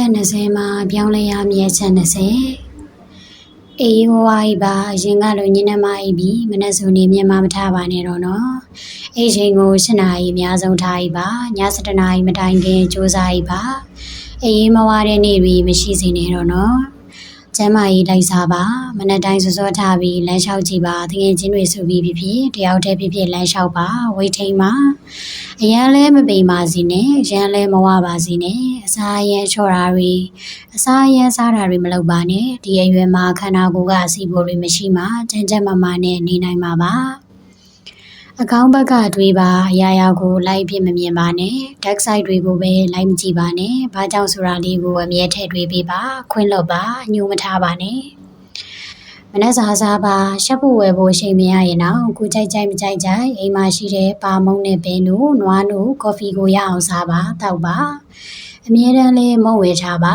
ချက်20မှာပြောင်းလဲရမည့်ချက်20အေးဝဝိပါအရင်ကလိုညနေမှအိပ်ပြီးမနေ့စုနေမြင်မမထားပါနဲ့တော့နော်အိတ်ချိန်ကို7နာရီအများဆုံးထားအိပ်ပါည7နာရီမတိုင်ခင်စူးစမ်းအိပ်ပါအေးမဝတဲ့နေ့တွေမရှိစေနဲ့တော့နော် ကျမ်းမာရေးလိုက်စားပါမနေ့တိုင်းစောစောထားပြီးလမ်းလျှောက်ကြည့်ပါတကယ်ချင်းတွေဆိုပြီးဖြစ်ဖြစ်တယောက်တည်းဖြစ်ဖြစ်လမ်းလျှောက်ပါဝိတ်ထိန်ပါအရန်လဲမပိန်ပါစေနဲ့ရန်လဲမဝပါစေနဲ့အစာရန်ချော့တာတွေအစာရန်စားတာတွေမလုပ်ပါနဲ့ဒီအရွယ်မှာခန္ဓာကိုယ်ကအစီအပေါ်တွေမရှိမှကြမ်းကြမ်းမာမာနဲ့နေနိုင်မှာပါ အကောင်းဘက်ကတွေးပါအရာရာကိုလိုက်ပြမမြင်ပါနဲ့ dark side တွေကိုပဲလိုက်မကြည့်ပါနဲ့ဘာကြောင့်ဆိုတာလေးကိုအမြဲထည့်တွေးပေးပါခွင့်လွတ်ပါညှို့မထားပါနဲ့မနက်စာစားပါရှက်ဖို့ဝယ်ဖို့ချိန်မရရင်တော့ကိုကြိုက်ကြိုက်မကြိုက်ကြိုက်အိမ်မှာရှိတဲ့ပါမုံနဲ့ဘင်းတို့နွားတို့ကော်ဖီကိုရအောင်စားပါတောက်ပါအမြဲတမ်းလေးမုံဝယ်ထားပါ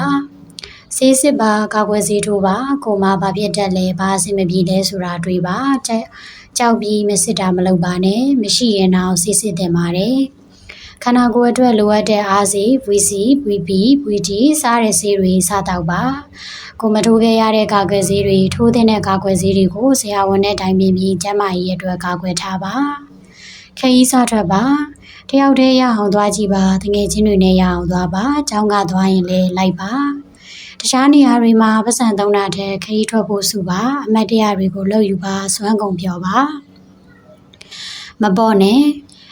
ဆေးစစ်ပါကာကွယ်ဆေးထိုးပါကိုမဘာဖြစ်တတ်လဲဘာအဆင်မပြေလဲဆိုတာတွေးပါကြောက်ပြီးမစစ်တာမလုပ်ပါနဲ့မရှိရင်တော့ဆေးစစ်တင်ပါတယ်ခန္ဓာကိုယ်အတွက်လိုအပ်တဲ့အားစီ VC, VP, VD စားတဲ့ဆေးတွေစားတော့ပါကိုမထိုးခဲ့ရတဲ့ကာကွယ်ဆေးတွေထိုးတဲ့ကာကွယ်ဆေးတွေကိုဆရာဝန်နဲ့တိုင်ပင်ပြီးကျန်းမာရေးအတွက်ကာကွယ်ထားပါခရီးစားထွက်ပါတယောက်တည်းရအောင်သွားကြည့်ပါတငယ်ချင်းတွေနဲ့ရအောင်သွားပါအကြောင်းကသွားရင်လည်းလိုက်ပါ တခြားနေရာတွေမှာပတ်စံသုံးတာတဲ့ခရီးထွက်ဖို့စုပါအမတ်တရားတွေကိုလှုပ်ယူပါစွမ်းကုန်ပြောပါမပေါ့နဲ့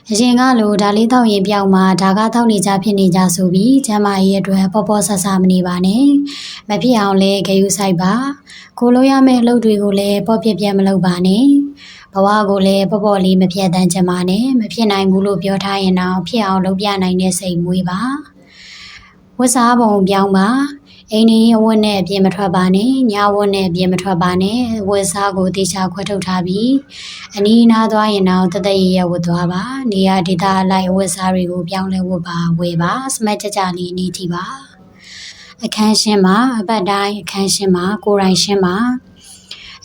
အရင်ကလိုဒါလေးတောက်ရင်ပြောင်းမှာဒါကတောက်နေကြဖြစ်နေကြဆိုပြီးကျမရဲ့အတွက်ပေါ်ပေါ်ဆဆမနေပါနဲ့မဖြစ်အောင်လဲဂယုဆိုင်ပါကိုလိုရမယ့်အလုပ်တွေကိုလည်းပေါ့ပြပြမလုပ်ပါနဲ့ဘဝကိုလည်းပေါ့ပေါ့လေးမပြတ်တမ်းချင်ပါနဲ့မဖြစ်နိုင်ဘူးလို့ပြောထားရင်တော့ဖြစ်အောင်လုပ်ပြနိုင်တဲ့စိတ်မွေးပါဝတ်စားပုံပြောင်းပါ အိမ်နေအဝတ်နဲ့အပြင်မထွက်ပါနဲ့ညဝတ်နဲ့အပြင်မထွက်ပါနဲ့ဝတ်စားကိုတေချာခွဲထုတ်ထားပြီးအနီးနားသွားရင်တော့တသက်ရရဝတ်သွားပါနေရာဒေသအလိုက်ဝတ်စားတွေကိုပြောင်းလဲဝတ်ပါဝယ်ပါစမတ်ကြကြလေးနေကြည့်ပါအခန်းရှင်းမှာအပတ်တိုင်းအခန်းရှင်းမှာကိုယ်တိုင်ရှင်းမှာ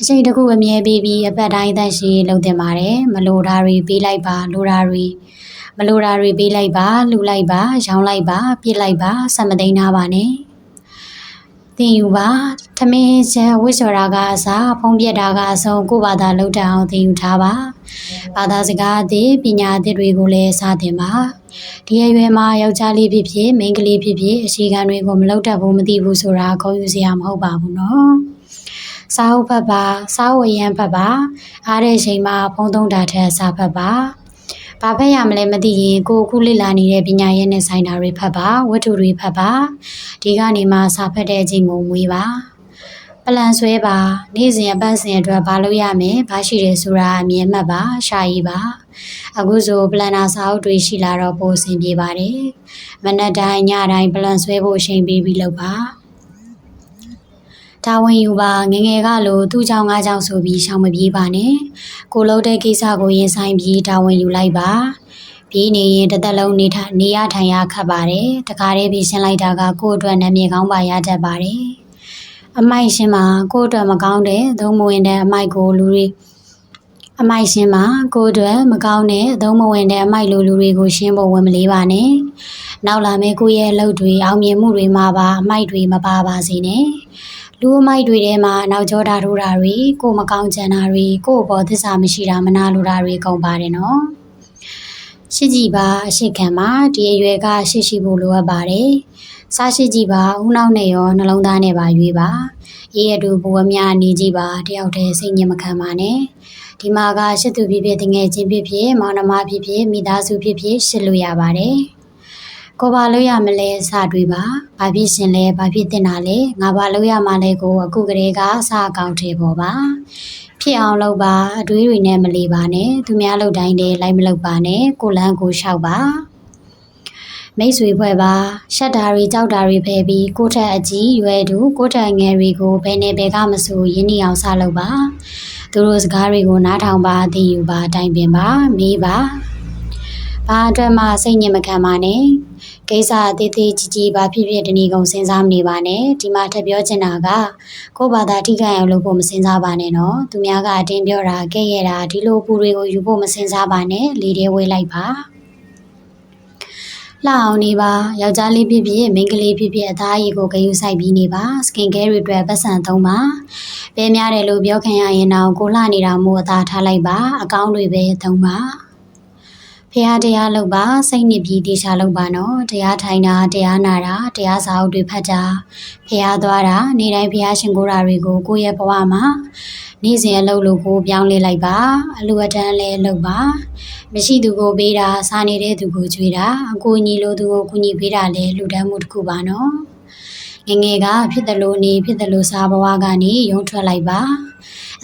အချိန်တခုအမြဲပြီးပြီးအပတ်တိုင်းသက်ရှိလုပ်တင်ပါတယ်မလိုတာတွေပေးလိုက်ပါလိုတာတွေမလိုတာတွေပေးလိုက်ပါလှူလိုက်ပါရောင်းလိုက်ပါပြစ်လိုက်ပါစမသိမ်းထားပါနဲ့ တင်ယူပါထမင်းချက်ဝစ်ချော်တာကအစားဖုံးပြက်တာကအဆုံးကိုဘာသာလောက်တအောင်တင်ယူထားပါဘာသာစကားအသည့်ပညာအသည့်တွေကိုလည်းစသင်ပါဒီအရွယ်မှာယောက်ျားလေးဖြစ်ဖြစ်မိန်းကလေးဖြစ်ဖြစ်အရှိခံတွေကိုမလောက်တတ်ဘူးမသိဘူးဆိုတာခေါ်ယူစရာမဟုတ်ပါဘူးနော်စာအုပ်ဖတ်ပါစာအုပ်ရန်ဖတ်ပါအားတဲ့ချိန်မှာဖုံးသုံးတာထက်စာဖတ်ပါ ဘာဖက်ရမလဲမသိရင်ကိုအခုလေ့လာနေတဲ့ပညာရေးနဲ့ဆိုင်တာတွေဖတ်ပါဝတ္ထုတွေဖတ်ပါဒီကနေမှစာဖတ်တဲ့အချိန်ကိုမွေးပါပလန်ဆွဲပါနေ့စဉ်အပတ်စဉ်အတွက်ဘာလုပ်ရမလဲဘာရှိတယ်ဆိုတာအမြင်မှတ်ပါရှာရည်ပါအခုဆိုပလန်နာစာအုပ်တွေရှိလာတော့ပိုအဆင်ပြေပါတယ်မနက်တိုင်းညတိုင်းပလန်ဆွဲဖို့အချိန်ပေးပြီးလုပ်ပါ တာဝန်ယူပါငငယ်ကလိုသူ့ကြောင့်ငါကြောင့်ဆိုပြီးရှောင်မပြေးပါနဲ့ကိုလုံးတဲ့ကိစ္စကိုရင်ဆိုင်ပြီးတာဝန်ယူလိုက်ပါပြီးနေရင်တစ်သက်လုံးနေထနေရထိုင်ရခတ်ပါတယ်တခါတည်းပြီးရှင်းလိုက်တာကကိုယ့်အတွက်နာမည်ကောင်းပါရတတ်ပါတယ်အမိုက်ရှင်းမှာကိုယ့်အတွက်မကောင်းတဲ့သုံးမဝင်တဲ့အမိုက်ကိုလူတွေအမိုက်ရှင်းမှာကိုယ့်အတွက်မကောင်းတဲ့သုံးမဝင်တဲ့အမိုက်လိုလူတွေကိုရှင်းဖို့ဝင်မလေးပါနဲ့နောက်လာမယ့်ကိုယ့်ရဲ့အလုပ်တွေအောင်မြင်မှုတွေမှာပါအမိုက်တွေမပါပါစေနဲ့ လူအမိုက်တွေထဲမှာနောက်ကျောတာထိုးတာတွေကိုမကောင်းကြံတာတွေကိုဘောသစ္စာမရှိတာမနာလိုတာတွေကုန်ပါတယ်နော်ရှိကြည့်ပါအရှိခံမှာဒီအရွယ်ကရှိရှိဖို့လိုအပ်ပါတယ်စားရှိကြည့်ပါဦးနောက်နဲ့ရောနှလုံးသားနဲ့ပါရွေးပါအေးရတူဘဝများနေကြည့်ပါတယောက်တည်းစိတ်ညစ်မခံပါနဲ့ဒီမှာကရှစ်သူဖြစ်ဖြစ်တငယ်ချင်းဖြစ်ဖြစ်မောင်နှမဖြစ်ဖြစ်မိသားစုဖြစ်ဖြစ်ရှစ်လို့ရပါတယ် ကိုဘာလို့ရမလဲစတွေးပါဘာဖြစ်ရှင်လဲဘာဖြစ်တင်တာလဲငါဘာလို့ရမှာလဲကိုအခုကလေးကအစအကောင့်ထဲပေါ်ပါဖြစ်အောင်လုပ်ပါအတွေးတွေနဲ့မလီပါနဲ့သူများလုပ်တိုင်းတည်းလိုက်မလုပ်ပါနဲ့ကိုလန်းကိုလျှောက်ပါမိတ်ဆွေဖွဲ့ပါရှက်တာတွေကြောက်တာတွေဖယ်ပြီးကိုထက်အကြီးရွယ်သူကိုထက်ငယ်တွေကိုဘယ်နဲ့ဘယ်ကမဆိုရင်းနှီးအောင်စလုပ်ပါသူတို့စကားတွေကိုနားထောင်ပါသိယူပါတိုင်ပင်ပါမေးပါဘာအတွက်မှစိတ်ညစ်မခံပါနဲ့ ကိစ္စအသေးသေးကြီးကြီးဘာဖြစ်ဖြစ်တဏီကုံစဉ်းစားမနေပါနဲ့ဒီမှာထပ်ပြောချင်တာကကိုယ့်ဘာသာထိခိုက်အောင်လုပ်ဖို့မစဉ်းစားပါနဲ့နော်သူများကအတင်းပြောတာကဲ့ရတာဒီလိုပူတွေကိုယူဖို့မစဉ်းစားပါနဲ့လေတွေဝေးလိုက်ပါလှအောင်နေပါယောက်ျားလေးဖြစ်ဖြစ်မိန်းကလေးဖြစ်ဖြစ်အသားအရည်ကိုဂရုစိုက်ပြီးနေပါစကင်ကဲတွေအတွက်ပတ်စံသုံးပါပဲများတယ်လို့ပြောခံရရင်တော့ကိုလှနေတာမို့အသာထားလိုက်ပါအကောင်းတွေပဲသုံးပါ ဖះတရားလုပ်ပါစိတ်နှစ်ပြီးတေချာလုပ်ပါနော်တရားထိုင်တာတရားနာတာတရားစာအုပ်တွေဖတ်တာဖះသွားတာနေတိုင်းဖះရှင်ကိုယ်တာတွေကိုကိုယ့်ရဲ့ဘဝမှာနေ့စဉ်အလုပ်လို့ကိုပြောင်းလဲလိုက်ပါအလူအတန်းလဲလုပ်ပါမရှိသူကိုပေးတာစားနေတဲ့သူကိုကြွေးတာအကူအညီလိုသူကိုကူညီပေးတာလဲလူတန်းမှုတစ်ခုပါနော် ငယ်ငယ်ကဖြစ်တယ်လို့နေဖြစ်တယ်လို့စားဘဝကနေရုံထွက်လိုက်ပါ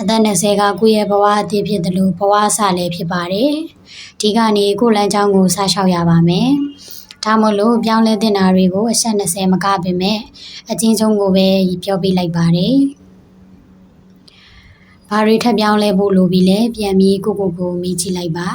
အသက်20ကကိုယ့်ရဲ့ဘဝအသေးဖြစ်တယ်လို့ဘဝအစလည်းဖြစ်ပါတယ်ဒီကနေကိုယ်လမ်းကြောင်းကိုစလျှောက်ရပါမယ်ဒါမို့လို့ပြောင်းလဲတင်တာတွေကိုအဆက်20မကပင်မဲ့အချင်းချင်းကိုပဲပြောပြလိုက်ပါတယ်ဘာတွေထပ်ပြောင်းလဲဖို့လိုပြီလဲပြန်ပြီးကိုကိုကိုမိကြည့်လိုက်ပါ